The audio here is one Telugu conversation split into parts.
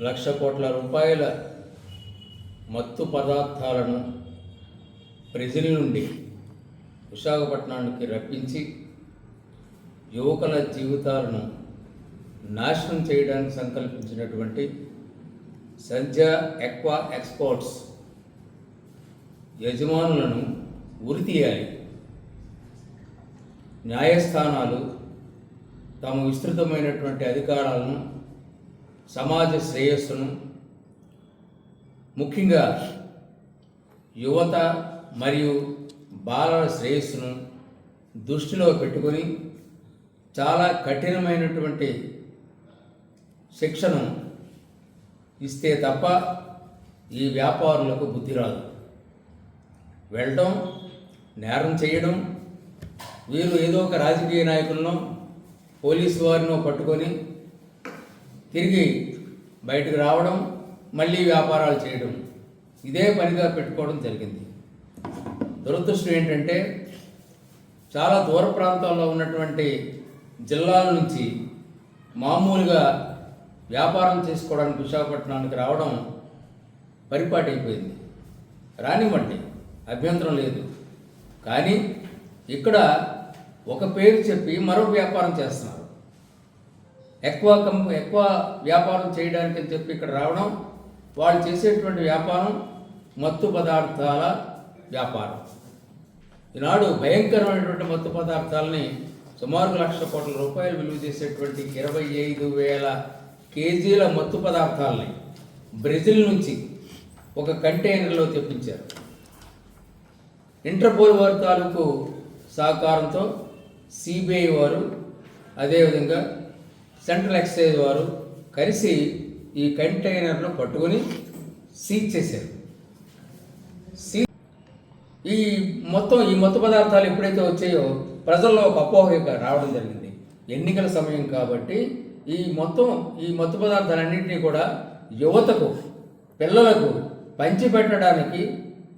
లక్ష కోట్ల రూపాయల మత్తు పదార్థాలను ప్రజల నుండి విశాఖపట్నానికి రప్పించి యువకుల జీవితాలను నాశనం చేయడానికి సంకల్పించినటువంటి సంధ్య ఎక్వా ఎక్స్పోర్ట్స్ యజమానులను ఉరితీయాలి న్యాయస్థానాలు తమ విస్తృతమైనటువంటి అధికారాలను సమాజ శ్రేయస్సును ముఖ్యంగా యువత మరియు బాలల శ్రేయస్సును దృష్టిలో పెట్టుకొని చాలా కఠినమైనటువంటి శిక్షను ఇస్తే తప్ప ఈ వ్యాపారులకు బుద్ధి రాదు. వెళ్ళడం నేరం చేయడం వీరు ఏదో ఒక రాజకీయ నాయకులను పోలీసు వారినో పట్టుకొని తిరిగి బయటకు రావడం మళ్ళీ వ్యాపారాలు చేయడం ఇదే పనిగా పెట్టుకోవడం జరిగింది. దురదృష్టం ఏంటంటే చాలా దూర ప్రాంతాల్లో ఉన్నటువంటి జిల్లాల నుంచి మామూలుగా వ్యాపారం చేసుకోవడానికి విశాఖపట్నానికి రావడం పరిపాటి అయిపోయింది. రానివ్వండి అభ్యంతరం లేదు. కానీ ఇక్కడ ఒక పేరు చెప్పి మరో వ్యాపారం చేస్తున్నారు ఎక్కువ కం ఎక్కువ వ్యాపారం చేయడానికి అని చెప్పి ఇక్కడ రావడం వాళ్ళు చేసేటువంటి వ్యాపారం మత్తు పదార్థాల వ్యాపారం. ఈనాడు భయంకరమైనటువంటి మత్తు పదార్థాలని సుమారు లక్ష కోట్ల రూపాయలు విలువ చేసేటువంటి ఇరవై ఐదు వేల కేజీల మత్తు పదార్థాలని బ్రెజిల్ నుంచి ఒక కంటైనర్లో తెప్పించారు. ఇంటర్పోల్ వారి తాలూకు సహకారంతో సిబిఐ వారు అదేవిధంగా సెంట్రల్ ఎక్సైజ్ వారు కలిసి ఈ కంటైనర్ను పట్టుకొని సీజ్ చేశారు. సీ ఈ మొత్తం ఈ మత్తు పదార్థాలు ఎప్పుడైతే వచ్చాయో ప్రజల్లో ఒక అపోహ రావడం జరిగింది. ఎన్నికల సమయం కాబట్టి ఈ మొత్తం ఈ మత్తు పదార్థాలన్నింటినీ కూడా యువతకు పిల్లలకు పంచిపెట్టడానికి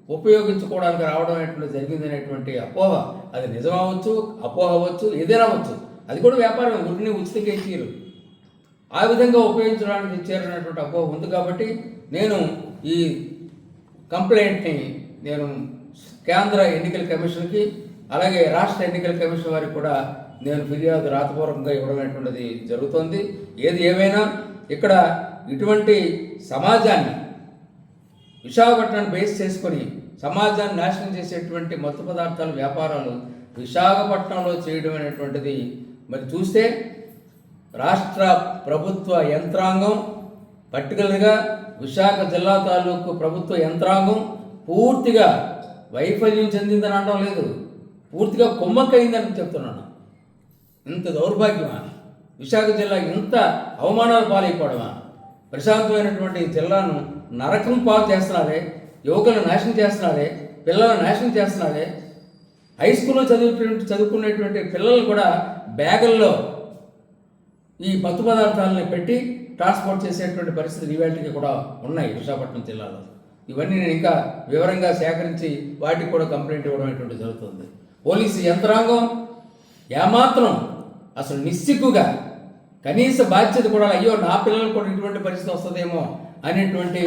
ఉపయోగించుకోవడానికి రావడం అనేటువంటి జరిగింది అనేటువంటి అపోహ. అది నిజం అవ్వచ్చు అపోహ అవ్వచ్చు ఏదైనా అవ్వచ్చు. అది కూడా వ్యాపారం ఉరిని ఉచితంగా ఇచ్చారు ఆ విధంగా ఉపయోగించడానికి ఇచ్చారనేటువంటి అపోహ ఉంది కాబట్టి నేను ఈ కంప్లైంట్ని నేను కేంద్ర ఎన్నికల కమిషన్కి అలాగే రాష్ట్ర ఎన్నికల కమిషన్ వారికి కూడా నేను ఫిర్యాదు రాతపూర్వకంగా ఇవ్వడం అనేటువంటిది జరుగుతుంది. ఏది ఏమైనా ఇక్కడ ఇటువంటి సమాజాన్ని విశాఖపట్నాన్ని బేస్ చేసుకొని సమాజాన్ని నాశనం చేసేటువంటి మత్తు పదార్థాల వ్యాపారాలు విశాఖపట్నంలో చేయడం అనేటువంటిది మరి చూస్తే రాష్ట్ర ప్రభుత్వ యంత్రాంగం పర్టికులర్గా విశాఖ జిల్లా తాలూకు ప్రభుత్వ యంత్రాంగం పూర్తిగా వైఫల్యం చెందిందని అనడం లేదు. పూర్తిగా కుమ్మక్కయిందని చెప్తున్నాను. ఇంత దౌర్భాగ్యమా? విశాఖ జిల్లా ఇంత అవమానాలు పాలైపోవడమా? ప్రశాంతమైనటువంటి జిల్లాను నరకం పాలు చేస్తున్నారే యువకులను నాశనం చేస్తున్నారే పిల్లలను నాశనం చేస్తున్నారే హై స్కూల్లో చదువుతున్న చదువుకునేటువంటి పిల్లలు కూడా బ్యాగుల్లో ఈ మత్తు పదార్థాలని పెట్టి ట్రాన్స్పోర్ట్ చేసేటువంటి పరిస్థితులు ఇవాళకి కూడా ఉన్నాయి విశాఖపట్నం జిల్లాలో. ఇవన్నీ నేను ఇంకా వివరంగా సేకరించి వాటికి కూడా కంప్లైంట్ ఇవ్వడం అనేటువంటి జరుగుతుంది. పోలీసు యంత్రాంగం ఏమాత్రం అసలు నిస్సిగ్గుగా కనీస బాధ్యత కూడా అయ్యో నా పిల్లలకు కూడా ఇటువంటి పరిస్థితి వస్తుందేమో అనేటువంటి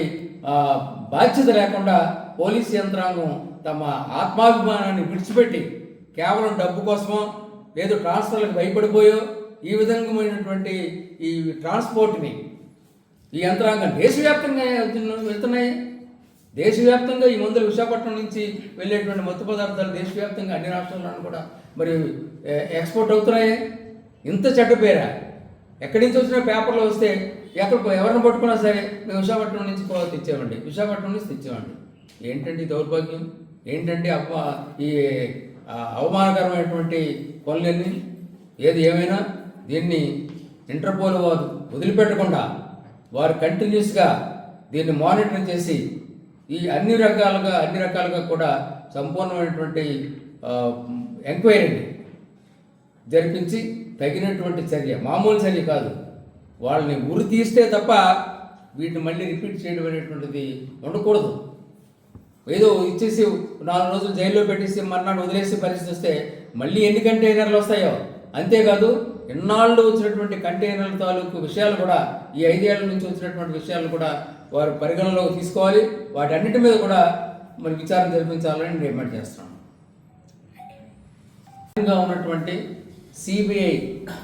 బాధ్యత లేకుండా పోలీసు యంత్రాంగం తమ ఆత్మాభిమానాన్ని విడిచిపెట్టి కేవలం డబ్బు కోసమో లేదు ట్రాన్స్ఫర్లకు భయపడిపోయో ఈ విధంగామైనటువంటి ఈ ట్రాన్స్పోర్ట్ని ఈ యంత్రాంగం దేశవ్యాప్తంగా వెళ్తున్నాయి. దేశవ్యాప్తంగా ఈ మందులు విశాఖపట్నం నుంచి వెళ్ళేటువంటి మత్తు పదార్థాలు దేశవ్యాప్తంగా అన్ని రాష్ట్రాలను కూడా మరి ఎక్స్పోర్ట్ అవుతున్నాయి. ఇంత చెడ్డ పేరా. ఎక్కడి నుంచి వచ్చిన పేపర్లో వస్తే ఎక్కడ ఎవరిని పట్టుకున్నా సరే మేము విశాఖపట్నం నుంచి కో- తెచ్చామండి విశాఖపట్నం నుంచి తెచ్చామండి ఏంటండి దౌర్భాగ్యం? ఏంటంటే అబ్బా ఈ అవమానకరమైనటువంటి పనులన్నీ ఏది ఏమైనా దీన్ని ఇంటర్పోల్ వారు వదిలిపెట్టకుండా వారు కంటిన్యూస్గా దీన్ని మానిటర్ చేసి ఈ అన్ని రకాలుగా అన్ని రకాలుగా కూడా సంపూర్ణమైనటువంటి ఎంక్వైరీని జరిపించి తగినటువంటి చర్య మామూలు చర్య కాదు. వాళ్ళని ఉరి తీస్తే తప్ప వీటిని మళ్ళీ రిపీట్ చేయడం అనేటువంటిది ఉండకూడదు. ఏదో ఇచ్చేసి నాలుగు రోజులు జైల్లో పెట్టేసి మర్నాడు వదిలేసే పరిస్థితి వస్తే మళ్ళీ ఎన్ని కంటైనర్లు వస్తాయో? అంతేకాదు ఎన్నాళ్ళు వచ్చినటువంటి కంటైనర్ల తాలూకు విషయాలు కూడా ఈ ఐదేళ్ళ నుంచి వచ్చినటువంటి విషయాలు కూడా వారు పరిగణలోకి తీసుకోవాలి. వాటన్నిటి మీద కూడా మరి విచారణ జరిపించాలని నేను డిమాండ్ చేస్తున్నాను ఉన్నటువంటి సిబిఐ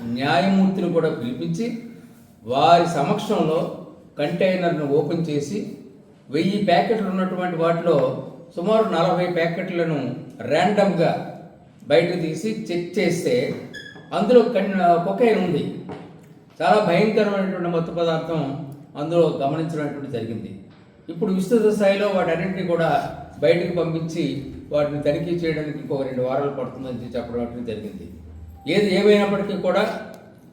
న్యాయమూర్తిని కూడా పిలిపించి వారి సమక్షంలో కంటైనర్ను ఓపెన్ చేసి వెయ్యి ప్యాకెట్లు ఉన్నటువంటి వాటిలో సుమారు నలభై ప్యాకెట్లను ర్యాండమ్గా బయట తీసి చెక్ చేస్తే అందులో కన్ కొకైన్ ఉంది. చాలా భయంకరమైనటువంటి మత్తు పదార్థం అందులో గమనించడం జరిగింది. ఇప్పుడు విస్తృత స్థాయిలో వాటన్నింటినీ కూడా బయటకు పంపించి వాటిని తనిఖీ చేయడానికి ఇంకొక రెండు వారాలు పడుతుందని చెప్పడం జరిగింది. ఏది ఏమైనప్పటికీ కూడా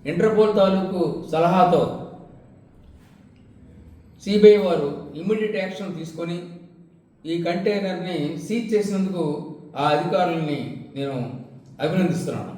ఇంటర్పోల్ తాలూకు సలహాతో సిబిఐ వారు ఇమ్మీడియట్ యాక్షన్ తీసుకొని ఈ కంటైనర్ని సీజ్ చేసినందుకు ఆ అధికారులని నేను అభినందిస్తున్నాను.